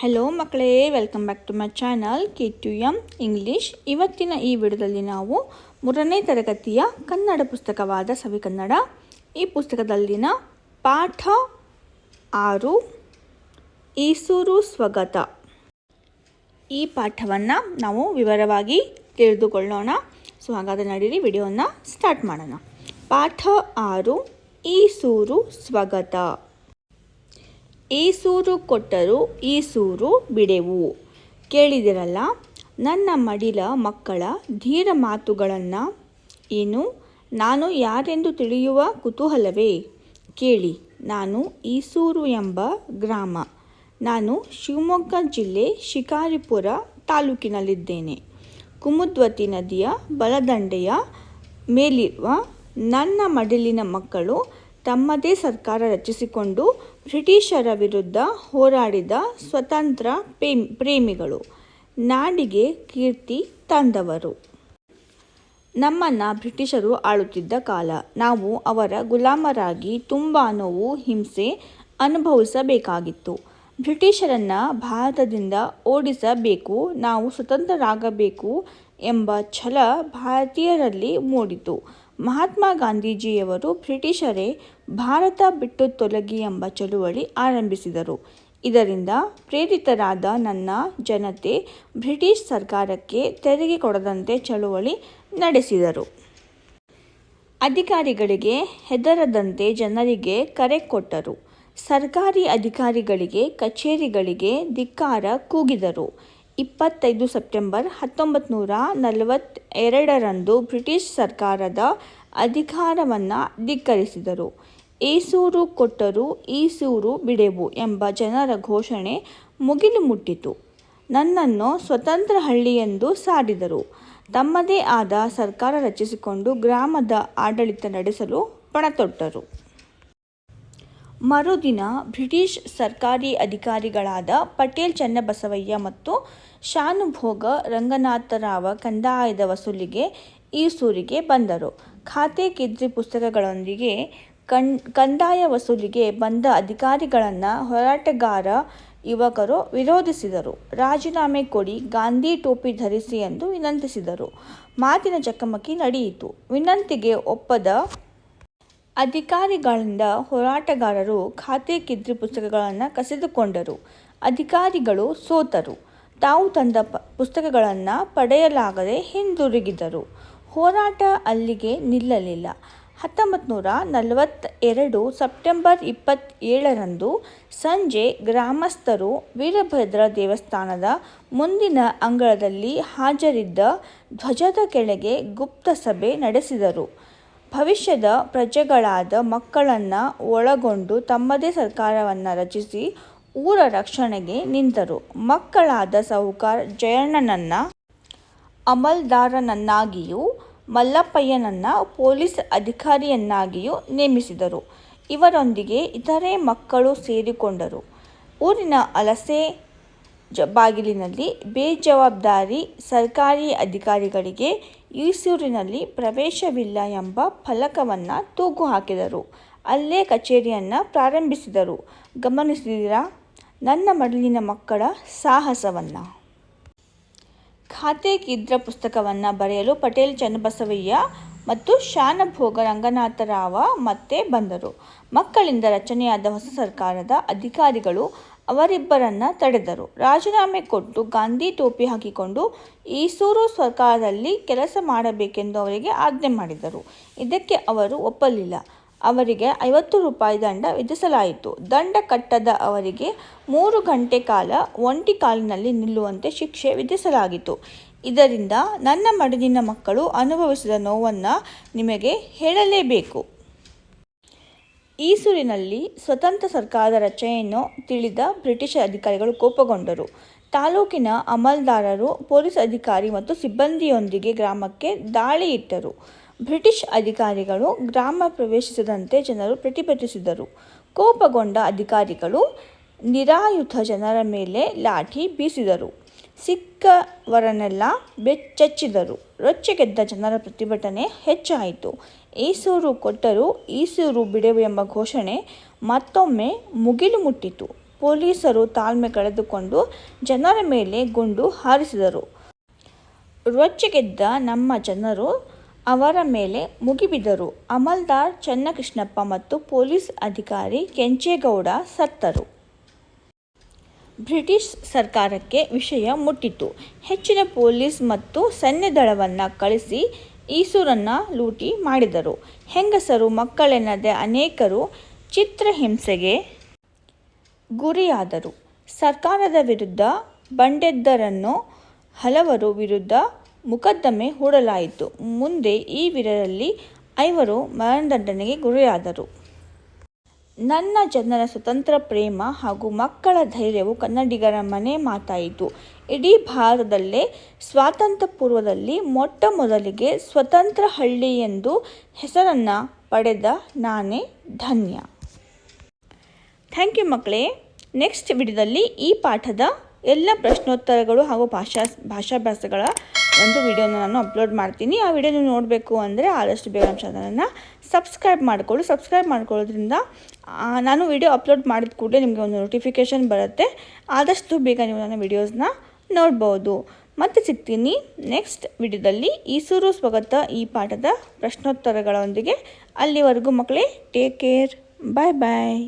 Hello ಮಕ್ಕಳೇ. Welcome back to my channel K two M English ಇವತ್ತಿನ ಈ ವಿಡಿಯೋದಲ್ಲಿ ನಾವು ಮೂರನೇ ತರಗತಿಯ ಕನ್ನಡ ಪುಸ್ತಕವಾದ ಸವಿ ಕನ್ನಡ, ಈ ಪುಸ್ತಕದಲ್ಲಿನ ಪಾಠ ಆರು, ಈಸೂರು ಸ್ವಗತ. ಈ ಪಾಠವನ್ನು ನಾವು ವಿವರವಾಗಿ ತಿಳಿದುಕೊಳ್ಳೋಣ. ಸೊ ಹಾಗಾದರೆ ನಡೀರಿ ವಿಡಿಯೋನ ಸ್ಟಾರ್ಟ್ ಮಾಡೋಣ. ಪಾಠ ಆರು, ಈಸೂರು ಸ್ವಗತ. ಈಸೂರು ಕೊಟ್ಟರು ಈ ಸೂರು ಬಿಡೆವು. ಕೇಳಿದಿರಲ್ಲ, ನನ್ನ ಮಡಿಲ ಮಕ್ಕಳ ಧೀರ ಮಾತುಗಳನ್ನು ಏನು? ನಾನು ಯಾರೆಂದು ತಿಳಿಯುವ ಕುತೂಹಲವೇ? ಕೇಳಿ, ನಾನು ಈಸೂರು ಎಂಬ ಗ್ರಾಮ. ನಾನು ಶಿವಮೊಗ್ಗ ಜಿಲ್ಲೆ ಶಿಕಾರಿಪುರ ತಾಲೂಕಿನಲ್ಲಿದ್ದೇನೆ. ಕುಮುದ್ವತಿ ನದಿಯ ಬಲದಂಡೆಯ ಮೇಲಿರುವ ನನ್ನ ಮಡಿಲಿನ ಮಕ್ಕಳು ತಮ್ಮದೇ ಸರ್ಕಾರ ರಚಿಸಿಕೊಂಡು ಬ್ರಿಟಿಷರ ವಿರುದ್ಧ ಹೋರಾಡಿದ ಸ್ವತಂತ್ರ ಪ್ರೇಮಿಗಳು ನಾಡಿಗೆ ಕೀರ್ತಿ ತಂದವರು. ನಮ್ಮನ್ನು ಬ್ರಿಟಿಷರು ಆಳುತ್ತಿದ್ದ ಕಾಲ. ನಾವು ಅವರ ಗುಲಾಮರಾಗಿ ತುಂಬ ನೋವು, ಹಿಂಸೆ ಅನುಭವಿಸಬೇಕಾಗಿತ್ತು. ಬ್ರಿಟಿಷರನ್ನು ಭಾರತದಿಂದ ಓಡಿಸಬೇಕು, ನಾವು ಸ್ವತಂತ್ರರಾಗಬೇಕು ಎಂಬ ಛಲ ಭಾರತೀಯರಲ್ಲಿ ಮೂಡಿತು. ಮಹಾತ್ಮ ಗಾಂಧೀಜಿಯವರು ಬ್ರಿಟಿಷರೇ ಭಾರತ ಬಿಟ್ಟು ತೊಲಗಿ ಎಂಬ ಚಳುವಳಿ ಆರಂಭಿಸಿದರು. ಇದರಿಂದ ಪ್ರೇರಿತರಾದ ನನ್ನ ಜನತೆ ಬ್ರಿಟಿಷ್ ಸರ್ಕಾರಕ್ಕೆ ತೆರಿಗೆ ಕೊಡದಂತೆ ಚಳುವಳಿ ನಡೆಸಿದರು. ಅಧಿಕಾರಿಗಳಿಗೆ ಹೆದರದಂತೆ ಜನರಿಗೆ ಕರೆ ಕೊಟ್ಟರು. ಸರ್ಕಾರಿ ಅಧಿಕಾರಿಗಳಿಗೆ, ಕಚೇರಿಗಳಿಗೆ ಧಿಕ್ಕಾರ ಕೂಗಿದರು. ಇಪ್ಪತ್ತೈದು ಸೆಪ್ಟೆಂಬರ್ ಹತ್ತೊಂಬತ್ತು ನೂರ ನಲವತ್ತೆರಡರಂದು ಬ್ರಿಟಿಷ್ ಸರ್ಕಾರದ ಅಧಿಕಾರವನ್ನು ಧಿಕ್ಕರಿಸಿದರು. ಈಸೂರು ಕೊಟ್ಟರು ಈಸೂರು ಬಿಡೆವು ಎಂಬ ಜನರ ಘೋಷಣೆ ಮುಗಿಲು ಮುಟ್ಟಿತು. ನನ್ನನ್ನು ಸ್ವತಂತ್ರ ಹಳ್ಳಿಯೆಂದು ಸಾರಿದರು. ತಮ್ಮದೇ ಆದ ಸರ್ಕಾರ ರಚಿಸಿಕೊಂಡು ಗ್ರಾಮದ ಆಡಳಿತ ನಡೆಸಲು ಪಣತೊಟ್ಟರು. ಮರುದಿನ ಬ್ರಿಟಿಷ್ ಸರ್ಕಾರಿ ಅಧಿಕಾರಿಗಳಾದ ಪಟೇಲ್ ಚನ್ನಬಸವಯ್ಯ ಮತ್ತು ಶಾನುಭೋಗ ರಂಗನಾಥರಾವ ಕಂದಾಯದ ವಸೂಲಿಗೆ ಈಸೂರಿಗೆ ಬಂದರು. ಖಾತೆ ಕಿದ್ರಿ ಪುಸ್ತಕಗಳೊಂದಿಗೆ ಕಣ್, ಕಂದಾಯ ವಸೂಲಿಗೆ ಬಂದ ಅಧಿಕಾರಿಗಳನ್ನು ಹೋರಾಟಗಾರ ಯುವಕರು ವಿರೋಧಿಸಿದರು. ರಾಜೀನಾಮೆ ಕೊಡಿ, ಗಾಂಧಿ ಟೋಪಿ ಧರಿಸಿ ಎಂದು ವಿನಂತಿಸಿದರು. ಮಾತಿನ ಚಕಮಕಿ ನಡೆಯಿತು. ವಿನಂತಿಗೆ ಒಪ್ಪದ ಅಧಿಕಾರಿಗಳಿಂದ ಹೋರಾಟಗಾರರು ಖಾತೆ ಕಿದ್ರಿ ಪುಸ್ತಕಗಳನ್ನು ಕಸಿದುಕೊಂಡರು. ಅಧಿಕಾರಿಗಳು ಸೋತರು. ತಾವು ತಂದ ಪ, ಪುಸ್ತಕಗಳನ್ನು ಪಡೆಯಲಾಗದೆ ಹಿಂದಿರುಗಿದರು. ಹೋರಾಟ ಅಲ್ಲಿಗೆ ನಿಲ್ಲಲಿಲ್ಲ. ಹತ್ತೊಂಬತ್ತು ನೂರ ನಲವತ್ತೆರಡು ಸೆಪ್ಟೆಂಬರ್ ಇಪ್ಪತ್ತೇಳರಂದು ಸಂಜೆ ಗ್ರಾಮಸ್ಥರು ವೀರಭದ್ರ ದೇವಸ್ಥಾನದ ಮುಂದಿನ ಅಂಗಳದಲ್ಲಿ ಹಾಜರಿದ್ದ ಧ್ವಜದ ಕೆಳಗೆ ಗುಪ್ತ ಸಭೆ ನಡೆಸಿದರು. ಭವಿಷ್ಯದ ಪ್ರಜೆಗಳಾದ ಮಕ್ಕಳನ್ನು ಒಳಗೊಂಡು ತಮ್ಮದೇ ಸರ್ಕಾರವನ್ನು ರಚಿಸಿ ಊರ ರಕ್ಷಣೆಗೆ ನಿಂತರು. ಮಕ್ಕಳಾದ ಸಾಹುಕಾರ ಜಯಣ್ಣನನ್ನ ಅಮಲ್ದಾರನನ್ನಾಗಿಯೂ ಮಲ್ಲಪ್ಪಯ್ಯನನ್ನ ಪೊಲೀಸ್ ಅಧಿಕಾರಿಯನ್ನಾಗಿಯೂ ನೇಮಿಸಿದರು. ಇವರೊಂದಿಗೆ ಇತರೆ ಮಕ್ಕಳು ಸೇರಿಕೊಂಡರು. ಊರಿನ ಅಲಸೆ ಬಾಗಿಲಿನಲ್ಲಿ ಬೇಜವಾಬ್ದಾರಿ ಸರ್ಕಾರಿ ಅಧಿಕಾರಿಗಳಿಗೆ ಈಸೂರಿನಲ್ಲಿ ಪ್ರವೇಶವಿಲ್ಲ ಎಂಬ ಫಲಕವನ್ನು ತೂಗು ಹಾಕಿದರು. ಅಲ್ಲೇ ಕಚೇರಿಯನ್ನು ಪ್ರಾರಂಭಿಸಿದರು. ಗಮನಿಸಿದಿರಾ? ನನ್ನ ಮಡಲಿನ ಮಕ್ಕಳ ಸಾಹಸವನ್ನು. ಖಾತೆ ಕಿದ್ರ ಪುಸ್ತಕವನ್ನು ಬರೆಯಲು ಪಟೇಲ್ ಚನ್ನಬಸವಯ್ಯ ಮತ್ತು ಶಾನಭೋಗ ರಂಗನಾಥರಾವ ಮತ್ತೆ ಬಂದರು. ಮಕ್ಕಳಿಂದ ರಚನೆಯಾದ ಹೊಸ ಸರ್ಕಾರದ ಅಧಿಕಾರಿಗಳು ಅವರಿಬ್ಬರನ್ನ ತಡೆದರು. ರಾಜೀನಾಮೆ ಕೊಟ್ಟು ಗಾಂಧಿ ಟೋಪಿ ಹಾಕಿಕೊಂಡು ಈಸೂರು ಸರ್ಕಾರದಲ್ಲಿ ಕೆಲಸ ಮಾಡಬೇಕೆಂದು ಅವರಿಗೆ ಆಜ್ಞೆ ಮಾಡಿದರು. ಇದಕ್ಕೆ ಅವರು ಒಪ್ಪಲಿಲ್ಲ. ಅವರಿಗೆ ಐವತ್ತು ರೂಪಾಯಿ ದಂಡ ವಿಧಿಸಲಾಯಿತು. ದಂಡ ಕಟ್ಟದ ಅವರಿಗೆ ಮೂರು ಗಂಟೆ ಕಾಲ ಒಂಟಿ ಕಾಲಿನಲ್ಲಿ ನಿಲ್ಲುವಂತೆ ಶಿಕ್ಷೆ ವಿಧಿಸಲಾಗಿತ್ತು. ಇದರಿಂದ ನನ್ನ ಮಡದಿನ ಮಕ್ಕಳು ಅನುಭವಿಸಿದ ನೋವನ್ನು ನಿಮಗೆ ಹೇಳಲೇಬೇಕು. ಈಸೂರಿನಲ್ಲಿ ಸ್ವತಂತ್ರ ಸರ್ಕಾರದ ರಚನೆಯನ್ನು ತಿಳಿದ ಬ್ರಿಟಿಷ್ ಅಧಿಕಾರಿಗಳು ಕೋಪಗೊಂಡರು. ತಾಲೂಕಿನ ಅಮಲ್ದಾರರು, ಪೊಲೀಸ್ ಅಧಿಕಾರಿ ಮತ್ತು ಸಿಬ್ಬಂದಿಯೊಂದಿಗೆ ಗ್ರಾಮಕ್ಕೆ ದಾಳಿ ಇಟ್ಟರು. ಬ್ರಿಟಿಷ್ ಅಧಿಕಾರಿಗಳು ಗ್ರಾಮ ಪ್ರವೇಶಿಸದಂತೆ ಜನರು ಪ್ರತಿಭಟಿಸಿದರು. ಕೋಪಗೊಂಡ ಅಧಿಕಾರಿಗಳು ನಿರಾಯುಧ ಜನರ ಮೇಲೆ ಲಾಠಿ ಬೀಸಿದರು. ಸಿಕ್ಕವರನ್ನೆಲ್ಲ ಬೆಚ್ಚಚ್ಚಿದರು. ರೊಚ್ಚೆಗೆದ್ದ ಜನರ ಪ್ರತಿಭಟನೆ ಹೆಚ್ಚಾಯಿತು. ಈಸೂರು ಕೊಟ್ಟರು ಈಸೂರು ಬಿಡೆವು ಎಂಬ ಘೋಷಣೆ ಮತ್ತೊಮ್ಮೆ ಮುಗಿಲು ಮುಟ್ಟಿತು. ಪೊಲೀಸರು ತಾಳ್ಮೆ ಕಳೆದುಕೊಂಡು ಜನರ ಮೇಲೆ ಗುಂಡು ಹಾರಿಸಿದರು. ರೊಚ್ಚಿಗೆದ್ದ ನಮ್ಮ ಜನರು ಅವರ ಮೇಲೆ ಮುಗಿಬಿದ್ದರು ಅಮಲ್ದಾರ್, ಚನ್ನಕೃಷ್ಣಪ್ಪ ಮತ್ತು ಪೊಲೀಸ್ ಅಧಿಕಾರಿ ಕೆಂಚೇಗೌಡ ಸತ್ತರು. ಬ್ರಿಟಿಷ್ ಸರ್ಕಾರಕ್ಕೆ ವಿಷಯ ಮುಟ್ಟಿತು. ಹೆಚ್ಚಿನ ಪೊಲೀಸ್ ಮತ್ತು ಸೈನ್ಯದಳವನ್ನು ಕಳಿಸಿ ಈಸೂರನ್ನು ಲೂಟಿ ಮಾಡಿದರು. ಹೆಂಗಸರು ಮಕ್ಕಳೆನ್ನದೆ ಅನೇಕರು ಚಿತ್ರಹಿಂಸೆಗೆ ಗುರಿಯಾದರು. ಸರ್ಕಾರದ ವಿರುದ್ಧ ಬಂಡೆದ್ದರನ್ನು ಹಲವರು ವಿರುದ್ಧ ಮೊಕದ್ದಮೆ ಹೂಡಲಾಯಿತು. ಮುಂದೆ ಈ ವೀರರಲ್ಲಿ ಐವರು ಮರಣದಂಡನೆಗೆ ಗುರಿಯಾದರು. ನನ್ನ ಜನರ ಸ್ವತಂತ್ರ ಪ್ರೇಮ ಹಾಗೂ ಮಕ್ಕಳ ಧೈರ್ಯವು ಕನ್ನಡಿಗರ ಮನೆ ಮಾತಾಯಿತು. ಇಡೀ ಭಾರತದಲ್ಲೇ ಸ್ವಾತಂತ್ರ್ಯ ಪೂರ್ವದಲ್ಲಿ ಮೊಟ್ಟ ಮೊದಲಿಗೆ ಸ್ವತಂತ್ರ ಹಳ್ಳಿ ಎಂದು ಹೆಸರನ್ನು ಪಡೆದ ನಾನೇ ಧನ್ಯ. ಥ್ಯಾಂಕ್ ಯು ಮಕ್ಕಳೇ. ನೆಕ್ಸ್ಟ್ ವಿಡಿಯೋದಲ್ಲಿ ಈ ಪಾಠದ ಎಲ್ಲ ಪ್ರಶ್ನೋತ್ತರಗಳು ಹಾಗೂ ಭಾಷಾ, ಭಾಷಾಭ್ಯಾಸಗಳ ಒಂದು ವಿಡಿಯೋನ ನಾನು ಅಪ್ಲೋಡ್ ಮಾಡ್ತೀನಿ. ಆ ವಿಡಿಯೋ ನೋಡಬೇಕು ಅಂದರೆ ಆದಷ್ಟು ಬೇಗ ನಮ್ಮ ಸಬ್ಸ್ಕ್ರೈಬ್ ಮಾಡಿಕೊಳ್ಳಿ. ಸಬ್ಸ್ಕ್ರೈಬ್ ಮಾಡ್ಕೊಳ್ಳೋದ್ರಿಂದ ನಾನು ವಿಡಿಯೋ ಅಪ್ಲೋಡ್ ಮಾಡಿದ ಕೂಡಲೇ ನಿಮಗೆ ಒಂದು ನೋಟಿಫಿಕೇಷನ್ ಬರುತ್ತೆ. ಆದಷ್ಟು ಬೇಗ ನೀವು ನನ್ನ ವಿಡಿಯೋಸ್ನ ನೋಡ್ಬೋದು. ಮತ್ತೆ ಸಿಗ್ತೀನಿ ನೆಕ್ಸ್ಟ್ ವಿಡಿಯೋದಲ್ಲಿ. ಈಸೂರು ಸ್ವಾಗತ ಈ ಪಾಠದ ಪ್ರಶ್ನೋತ್ತರಗಳೊಂದಿಗೆ. ಅಲ್ಲಿವರೆಗೂ ಮಕ್ಕಳೇ ಟೇಕ್ ಕೇರ್ ಬಾಯ್ ಬಾಯ್